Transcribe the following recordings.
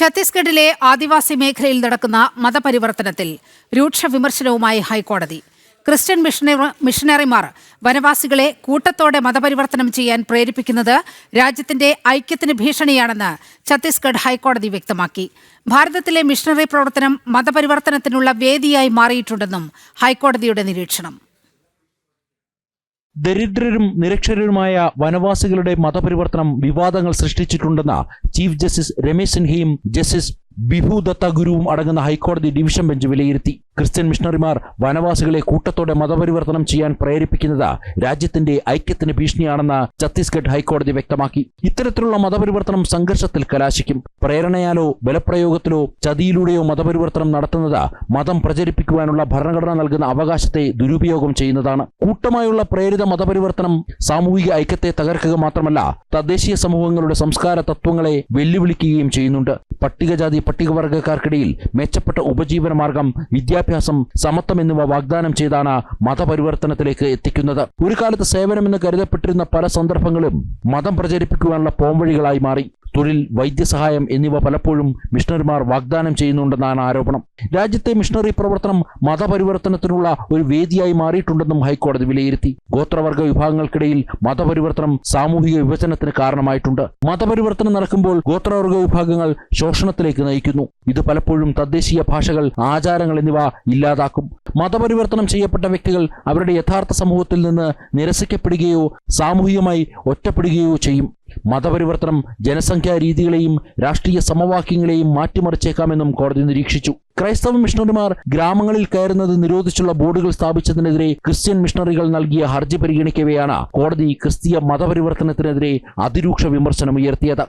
ഛത്തീസ്ഗഡിലെ ആദിവാസി മേഖലയിൽ നടക്കുന്ന മതപരിവർത്തനത്തിൽ രൂക്ഷ വിമർശനവുമായി ഹൈക്കോടതി. ക്രിസ്ത്യൻ മിഷണറി മിഷണറിമാർ വനവാസികളെ കൂട്ടത്തോടെ മതപരിവർത്തനം ചെയ്യാൻ പ്രേരിപ്പിക്കുന്നത് രാജ്യത്തിന്റെ ഐക്യത്തിന് ഭീഷണിയാണെന്ന് ഛത്തീസ്ഗഡ് ഹൈക്കോടതി വ്യക്തമാക്കി. ഭാരതത്തിലെ മിഷണറി പ്രവർത്തനം മതപരിവർത്തനത്തിനുള്ള വേദിയായി മാറിയിട്ടുണ്ടെന്നും ഹൈക്കോടതിയുടെ നിരീക്ഷണം. ദരിദ്രരും നിരക്ഷരരുമായ വനവാസികളുടെ മതപരിവർത്തനം വിവാദങ്ങൾ സൃഷ്ടിച്ചിട്ടുണ്ടെന്ന് ചീഫ് ജസ്റ്റിസ് രമേശ് സിൻഹയും ജസ്റ്റിസ് ബിഭു ദത്ത ഗുരുവും അടങ്ങുന്ന ഹൈക്കോടതി ഡിവിഷൻ ബെഞ്ച് വിലയിരുത്തി. ക്രിസ്ത്യൻ മിഷണറിമാർ വനവാസികളെ കൂട്ടത്തോടെ മതപരിവർത്തനം ചെയ്യാൻ പ്രേരിപ്പിക്കുന്നത് രാജ്യത്തിന്റെ ഐക്യത്തിന് ഭീഷണിയാണെന്ന് ഛത്തീസ്ഗഡ് ഹൈക്കോടതി വ്യക്തമാക്കി. ഇത്തരത്തിലുള്ള മതപരിവർത്തനം സംഘർഷത്തിൽ കലാശിക്കും. പ്രേരണയാലോ ബലപ്രയോഗത്തിലോ ചതിയിലൂടെയോ മതപരിവർത്തനം നടത്തുന്നത് മതം പ്രചരിപ്പിക്കുവാനുള്ള ഭരണഘടന നൽകുന്ന അവകാശത്തെ ദുരുപയോഗം ചെയ്യുന്നതാണ്. കൂട്ടമായുള്ള പ്രേരിത മതപരിവർത്തനം സാമൂഹിക ഐക്യത്തെ തകർക്കുക മാത്രമല്ല തദ്ദേശീയ സമൂഹങ്ങളുടെ സംസ്കാര തത്വങ്ങളെ വെല്ലുവിളിക്കുകയും ചെയ്യുന്നുണ്ട്. പട്ടികജാതി പട്ടികവർഗക്കാർക്കിടയിൽ മെച്ചപ്പെട്ട ഉപജീവന മാർഗം വിദ്യാഭ്യാസം സമത്വം എന്നിവ വാഗ്ദാനം ചെയ്താണ് മതപരിവർത്തനത്തിലേക്ക് എത്തിക്കുന്നത്. ഒരു കാലത്ത് സേവനമെന്ന് കരുതപ്പെട്ടിരുന്ന പല സന്ദർഭങ്ങളും മതം പ്രചരിപ്പിക്കുവാനുള്ള പോംവഴികളായി മാറി. തൊഴിൽ വൈദ്യസഹായം എന്നിവ പലപ്പോഴും മിഷണറിമാർ വാഗ്ദാനം ചെയ്യുന്നുണ്ടെന്നാണ് ആരോപണം. രാജ്യത്തെ മിഷണറി പ്രവർത്തനം മതപരിവർത്തനത്തിനുള്ള ഒരു വേദിയായി മാറിയിട്ടുണ്ടെന്നും ഹൈക്കോടതി വിലയിരുത്തി. ഗോത്രവർഗ വിഭാഗങ്ങൾക്കിടയിൽ മതപരിവർത്തനം സാമൂഹിക വിഭജനത്തിന് കാരണമായിട്ടുണ്ട്. മതപരിവർത്തനം നടക്കുമ്പോൾ ഗോത്രവർഗ വിഭാഗങ്ങൾ ശോഷണത്തിലേക്ക് നയിക്കുന്നു. ഇത് പലപ്പോഴും തദ്ദേശീയ ഭാഷകൾ ആചാരങ്ങൾ എന്നിവ ഇല്ലാതാക്കും. മതപരിവർത്തനം ചെയ്യപ്പെട്ട വ്യക്തികൾ അവരുടെ യഥാർത്ഥ സമൂഹത്തിൽ നിന്ന് നിരസിക്കപ്പെടുകയോ സാമൂഹികമായി ഒറ്റപ്പെടുകയോ ചെയ്യും. മതപരിവർത്തനം ജനസംഖ്യാ രീതികളെയും രാഷ്ട്രീയ സമവാക്യങ്ങളെയും മാറ്റിമറിച്ചേക്കാമെന്നും കോടതി നിരീക്ഷിച്ചു. ക്രൈസ്തവ മിഷണറിമാർ ഗ്രാമങ്ങളിൽ കയറുന്നത് നിരോധിച്ചുള്ള ബോർഡുകൾ സ്ഥാപിച്ചതിനെതിരെ ക്രിസ്ത്യൻ മിഷണറികൾ നൽകിയ ഹർജി പരിഗണിക്കവെയാണ് കോടതി ക്രിസ്തീയ മതപരിവർത്തനത്തിനെതിരെ അതിരൂക്ഷ വിമർശനം ഉയർത്തിയത്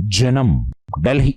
ജനം ഡൽഹി.